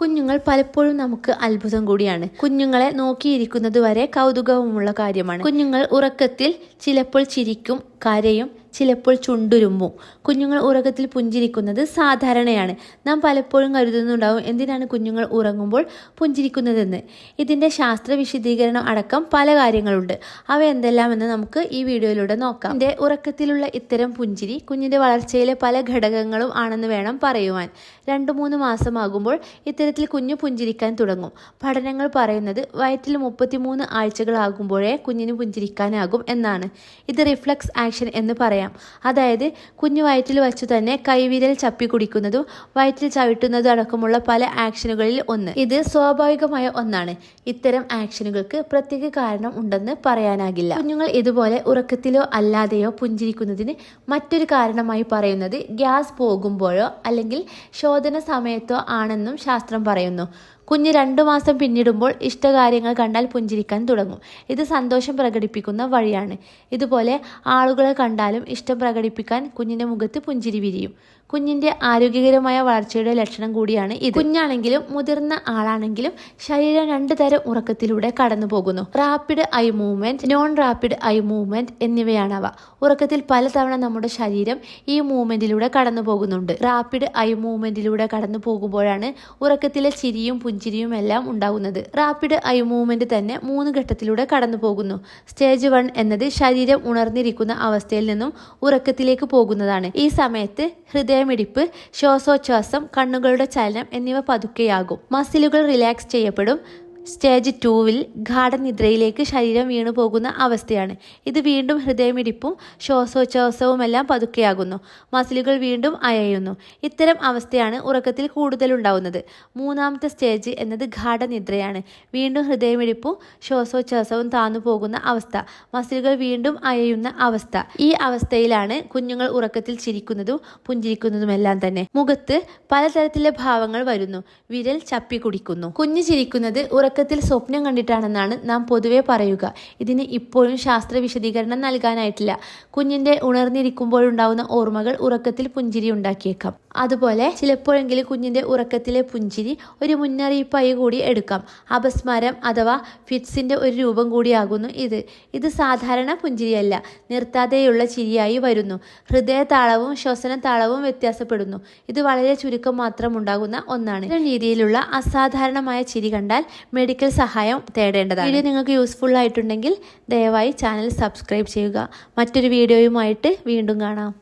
കുഞ്ഞുങ്ങൾ പലപ്പോഴും നമുക്ക് അത്ഭുതം കൂടിയാണ്. കുഞ്ഞുങ്ങളെ നോക്കിയിരിക്കുന്നത് വരെ കൗതുകവുമുള്ള കാര്യമാണ്. കുഞ്ഞുങ്ങൾ ഉറക്കത്തിൽ ചിലപ്പോൾ ചിരിക്കും കരയും ചിലപ്പോൾ ചുണ്ടുരുമ്പും. കുഞ്ഞുങ്ങൾ ഉറക്കത്തിൽ പുഞ്ചിരിക്കുന്നത് സാധാരണയാണ്. നാം പലപ്പോഴും കരുതുന്നുണ്ടാവും എന്തിനാണ് കുഞ്ഞുങ്ങൾ ഉറങ്ങുമ്പോൾ പുഞ്ചിരിക്കുന്നതെന്ന്. ഇതിന്റെ ശാസ്ത്ര വിശദീകരണം അടക്കം പല കാര്യങ്ങളുണ്ട്. അവ എന്തെല്ലാമെന്ന് നമുക്ക് ഈ വീഡിയോയിലൂടെ നോക്കാം. എന്റെ ഉറക്കത്തിലുള്ള ഇത്തരം പുഞ്ചിരി കുഞ്ഞിന്റെ വളർച്ചയിലെ പല ഘടകങ്ങളും ആണെന്ന് വേണം പറയുവാൻ. രണ്ട് മൂന്ന് മാസമാകുമ്പോൾ ഇത്തരത്തിൽ കുഞ്ഞു പുഞ്ചിരിക്കാൻ തുടങ്ങും. പഠനങ്ങൾ പറയുന്നത് വയറ്റിൽ മുപ്പത്തിമൂന്ന് ആഴ്ചകളാകുമ്പോഴേ കുഞ്ഞിന് പുഞ്ചിരിക്കാനാകും എന്നാണ്. ഇത് റിഫ്ലക്സ് ആക്ഷൻ എന്ന് പറയാം. അതായത് കുഞ്ഞു വയറ്റിൽ വച്ചു തന്നെ കൈവിരൽ ചപ്പി കുടിക്കുന്നതും വയറ്റിൽ ചവിട്ടുന്നതും അടക്കമുള്ള പല ആക്ഷനുകളിൽ ഒന്ന്. ഇത് സ്വാഭാവികമായ ഒന്നാണ്. ഇത്തരം ആക്ഷനുകൾക്ക് പ്രത്യേക കാരണം ഉണ്ടെന്ന് പറയാനാകില്ല. കുഞ്ഞുങ്ങൾ ഇതുപോലെ ഉറക്കത്തിലോ അല്ലാതെയോ പുഞ്ചിരിക്കുന്നതിന് മറ്റൊരു കാരണമായി പറയുന്നത് ഗ്യാസ് പോകുമ്പോഴോ അല്ലെങ്കിൽ ശോധന സമയത്തോ ആണെന്നും ശാസ്ത്രം പറയുന്നു. കുഞ്ഞ് രണ്ടു മാസം പിന്നിടുമ്പോൾ ഇഷ്ടകാര്യങ്ങൾ കണ്ടാൽ പുഞ്ചിരിക്കാൻ തുടങ്ങും. ഇത് സന്തോഷം പ്രകടിപ്പിക്കുന്ന വഴിയാണ്. ഇതുപോലെ ആളുകളെ കണ്ടാലും ഇഷ്ടം പ്രകടിപ്പിക്കാൻ കുഞ്ഞിന്റെ മുഖത്ത് പുഞ്ചിരി വിരിയും. കുഞ്ഞിന്റെ ആരോഗ്യകരമായ വളർച്ചയുടെ ലക്ഷണം കൂടിയാണ് ഇത്. കുഞ്ഞാണെങ്കിലും മുതിർന്ന ആളാണെങ്കിലും ശരീരം രണ്ടു തരം ഉറക്കത്തിലൂടെ കടന്നു പോകുന്നു rapid eye movement non rapid eye movement എന്നിവയാണ് അവ ഉറക്കത്തിൽ പലതവണ നമ്മുടെ ശരീരം ഈ മൂവ്മെന്റിലൂടെ കടന്നു പോകുന്നുണ്ട് റാപ്പിഡ് ഐ മൂവ്മെന്റിലൂടെ കടന്നു പോകുമ്പോഴാണ് ഉറക്കത്തിലെ ചിരിയും പുഞ്ചിരിയും എല്ലാം ഉണ്ടാകുന്നത് റാപ്പിഡ് ഐ മൂവ്മെന്റ് തന്നെ മൂന്ന് ഘട്ടത്തിലൂടെ കടന്നു പോകുന്നു സ്റ്റേജ് വൺ എന്നത് ശരീരം ഉണർന്നിരിക്കുന്ന അവസ്ഥയിൽ നിന്നും ഉറക്കത്തിലേക്ക് പോകുന്നതാണ്. ഈ സമയത്ത് ഹൃദയമിടിപ്പ് ശ്വാസോച്ഛ്വാസം കണ്ണുകളുടെ ചലനം എന്നിവ പതുക്കെയാകും. മസിലുകൾ റിലാക്സ് ചെയ്യപ്പെടും. സ്റ്റേജ് ടൂവിൽ ഗാഠനിദ്രയിലേക്ക് ശരീരം വീണു പോകുന്ന അവസ്ഥയാണ്. ഇത് വീണ്ടും ഹൃദയമിടിപ്പും ശ്വാസോച്ഛ്വാസവുമെല്ലാം പതുക്കെയാകുന്നു. മസിലുകൾ വീണ്ടും അയയുന്നു. ഇത്തരം അവസ്ഥയാണ് ഉറക്കത്തിൽ കൂടുതലുണ്ടാവുന്നത്. മൂന്നാമത്തെ സ്റ്റേജ് എന്നത് ഗാഠനിദ്രയാണ്. വീണ്ടും ഹൃദയമിടിപ്പും ശ്വാസോച്ഛ്വാസവും താന്നു പോകുന്ന അവസ്ഥ. മസിലുകൾ വീണ്ടും അയയുന്ന അവസ്ഥ. ഈ അവസ്ഥയിലാണ് കുഞ്ഞുങ്ങൾ ഉറക്കത്തിൽ ചിരിക്കുന്നതും പുഞ്ചിരിക്കുന്നതുമെല്ലാം തന്നെ. മുഖത്ത് പലതരത്തിലെ ഭാവങ്ങൾ വരുന്നു. വിരൽ ചപ്പി കുടിക്കുന്നു കുഞ്ഞു ചിരിക്കുന്നത് ഉറക്കത്തിൽ സ്വപ്നം കണ്ടിട്ടാണെന്നാണ് നാം പൊതുവെ പറയുക. ഇതിന് ഇപ്പോഴും ശാസ്ത്ര വിശദീകരണം നൽകാനായിട്ടില്ല. കുഞ്ഞിന്റെ ഉണർന്നിരിക്കുമ്പോഴുണ്ടാവുന്ന ഓർമ്മകൾ ഉറക്കത്തിൽ പുഞ്ചിരി ഉണ്ടാക്കിയേക്കാം. അതുപോലെ ചിലപ്പോഴെങ്കിലും കുഞ്ഞിന്റെ ഉറക്കത്തിലെ പുഞ്ചിരി ഒരു മുന്നറിയിപ്പായി കൂടി എടുക്കാം. അപസ്മാരം അഥവാ ഫിറ്റ്സിന്റെ ഒരു രൂപം കൂടിയാകുന്നു ഇത്. ഇത് സാധാരണ പുഞ്ചിരിയല്ല. നിർത്താതെയുള്ള ചിരിയായി വരുന്നു. ഹൃദയ താളവും ശ്വസന താളവും വ്യത്യാസപ്പെടുന്നു. ഇത് വളരെ ചുരുക്കം മാത്രം ഉണ്ടാകുന്ന ഒന്നാണ്. രീതിയിലുള്ള അസാധാരണമായ ചിരി കണ്ടാൽ മെഡിക്കൽ സഹായം തേടേണ്ടതാണ്. വീഡിയോ നിങ്ങൾക്ക് യൂസ്ഫുൾ ആയിട്ടുണ്ടെങ്കിൽ ദയവായി ചാനൽ സബ്സ്ക്രൈബ് ചെയ്യുക. മറ്റൊരു വീഡിയോയുമായിട്ട് വീണ്ടും കാണാം.